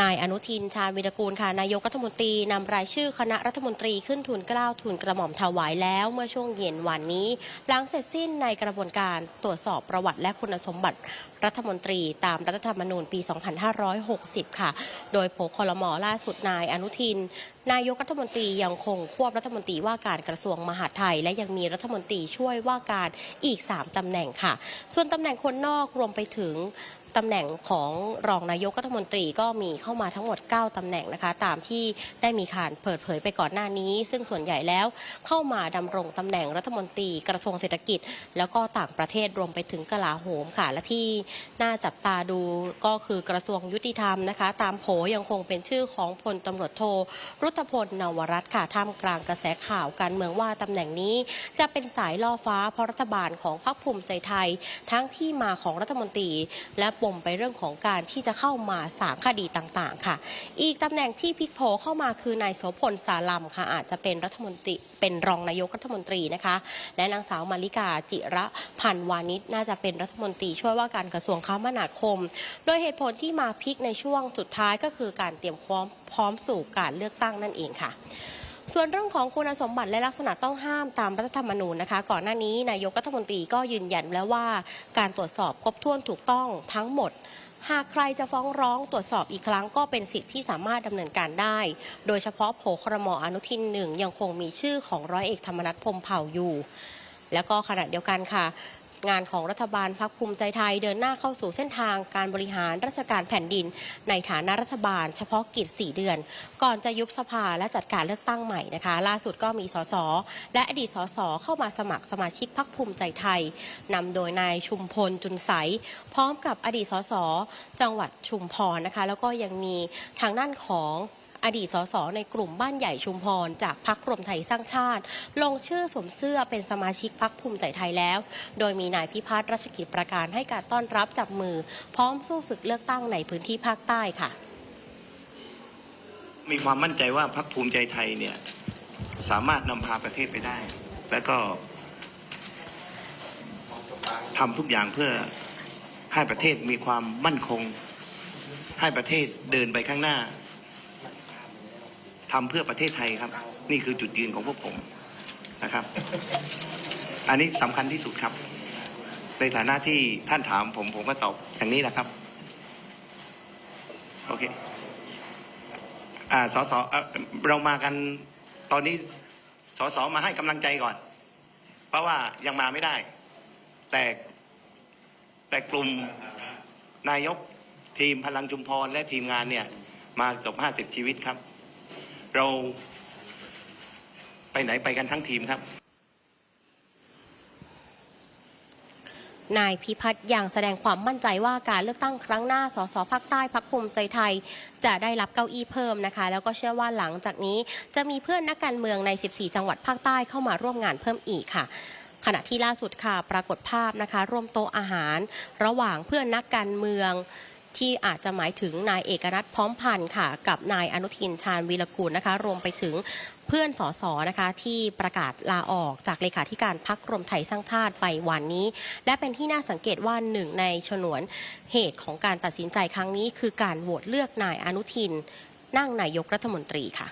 นายอนุทินชาญวิรกูลค่ะนายกรัฐมนตรีนำรายชื่อคณะรัฐมนตรีขึ้นทุนเกล้าทุนกระหม่อมถวายแล้วเมื่อช่วงเย็นวันนี้ หลังเสร็จสิ้นในกระบวนการตรวจสอบประวัติและคุณสมบัติรัฐมนตรีตามรัฐธรรมนูญปี 2560 ค่ะ โดยโผคลมอล่าสุดนายอนุทิน นายกรัฐมนตรียังคงควบรัฐมนตรีว่าการกระทรวงมหาดไทย และยังมีรัฐมนตรีช่วยว่าการอีก 3ตำแหน่งค่ะ ส่วนตำแหน่งคนนอกรวมไปถึง ตำแหน่งของรองนายกรัฐมนตรีก็มีเข้ามาทั้งหมด 9 ตำแหน่งนะคะ ตามที่ได้มีการเปิดเผยไปก่อนหน้านี้ ซึ่งส่วนใหญ่แล้วเข้ามาดำรงตำแหน่งรัฐมนตรีกระทรวงเศรษฐกิจ แล้วก็ต่างประเทศรวมไปถึงกลาโหมค่ะ และที่น่าจับตาดูก็คือกระทรวงยุติธรรมนะคะ ตามโผยังคงเป็นชื่อของพลตำรวจโทรุตพลนวรัตน์ค่ะท่ามกลางกระแสข่าวการเมืองว่าตำแหน่งนี้ จะเป็นสายล่อฟ้าเพราะรัฐบาลของพรรคภูมิใจไทย ทั้งที่มาของรัฐมนตรีและปมไปเรื่องของการที่จะเข้ามาสามคดีต่างๆ ค่ะ อีกตำแหน่งที่พลิกโผเข้ามาคือนายโสพลสาลัมค่ะ อาจจะเป็นรัฐมนตรีเป็นรองนายกรัฐมนตรีนะคะ และนางสาวมาริกาจิระพันวานิชน่าจะเป็นรัฐมนตรีช่วยว่าการกระทรวงคมนาคม โดยเหตุผลที่มาพลิกในช่วงสุดท้ายก็คือการเตรียมพร้อมพร้อมสู่การเลือกตั้งนั่นเองค่ะ ส่วนเรื่องของคุณสมบัติและลักษณะต้องห้ามตามรัฐธรรมนูญนะคะ ก่อนหน้านี้นายกรัฐมนตรีก็ยืนยันแล้วว่าการตรวจสอบครบถ้วนถูกต้องทั้งหมดหากใครจะฟ้องร้องตรวจสอบอีกครั้งก็เป็นสิทธิ์ที่สามารถดำเนินการได้ โดยเฉพาะโผครมอนุทินหนึ่งยังคงมีชื่อของร้อยเอกธรรมนัฐพมเผ่าอยู่ แล้วก็ขณะเดียวกันค่ะ งานของรัฐบาลพักภูมิใจไทย เดินหน้าเข้าสู่เส้นทางการบริหารราชการแผ่นดิน ในฐานะรัฐบาลเฉพาะกิจ 4 เดือน ก่อนจะยุบสภาและจัดการเลือกตั้งใหม่นะคะ ล่าสุดก็มีสสและอดีตสสเข้ามาสมัครสมาชิกพักภูมิใจไทยนำโดยนายชุมพลจุนใส พร้อมกับอดีตสสจังหวัดชุมพรนะคะ แล้วก็ยังมีทางด้านของ อดีตสสในกลุ่มบ้านใหญ่ชุมพร จากพักรวมไทยสร้างชาติ ลงชื่อสวมเสื้อเป็นสมาชิกพักภูมิใจไทยแล้ว โดยมีนายพิพัฒน์รัชกิจประการให้การต้อนรับจับมือ พร้อมสู้ศึกเลือกตั้งในพื้นที่ภาคใต้ค่ะ มีความมั่นใจว่าพรรคภูมิใจไทยเนี่ยสามารถนำพาประเทศไปได้ แล้วก็ทำทุกอย่างเพื่อให้ประเทศมีความมั่นคง ให้ประเทศเดินไปข้างหน้า ทำเพื่อประเทศไทยครับ นี่คือจุดยืนของพวกผมนะครับ อันนี้สำคัญที่สุดครับ ในฐานะที่ท่านถามผมผมก็ตอบอย่างนี้แหละครับโอเคอ่าสสเอ่อเรามากันตอนนี้สสมาให้กำลังใจก่อน เพราะว่ายังมาไม่ได้ แต่แต่กลุ่มนายกทีมพลังจุมพรและทีมงานเนี่ย มาเกือบห้าสิบชีวิตครับ เราไปไหนไปกันทั้งทีมครับ นายพิพัฒน์ยังแสดงความมั่นใจว่าการเลือกตั้งครั้งหน้า สสภาคใต้พักภูมิใจไทย จะได้รับเก้าอี้เพิ่มนะคะ แล้วก็เชื่อว่าหลังจากนี้จะมีเพื่อนนักการเมืองใน 14 จังหวัดภาคใต้เข้ามาร่วมงานเพิ่มอีกค่ะขณะที่ล่าสุดค่ะปรากฏภาพนะคะ ร่วมโต๊ะอาหาร ระหว่างเพื่อนนักการเมือง ที่อาจจะหมายถึงนายเอกนัทพร้อมพันธ์ค่ะ กับนายอนุทินชาญวีรกูลนะคะ รวมไปถึงเพื่อนสสนะคะที่ประกาศลาออกจากเลขาธิการพักรวมไทยสร้างชาติไปวันนี้ และเป็นที่น่าสังเกตว่าหนึ่งในชนวนเหตุของการตัดสินใจครั้งนี้ คือการโหวตเลือกนายอนุทิน นั่งนายกรัฐมนตรีค่ะ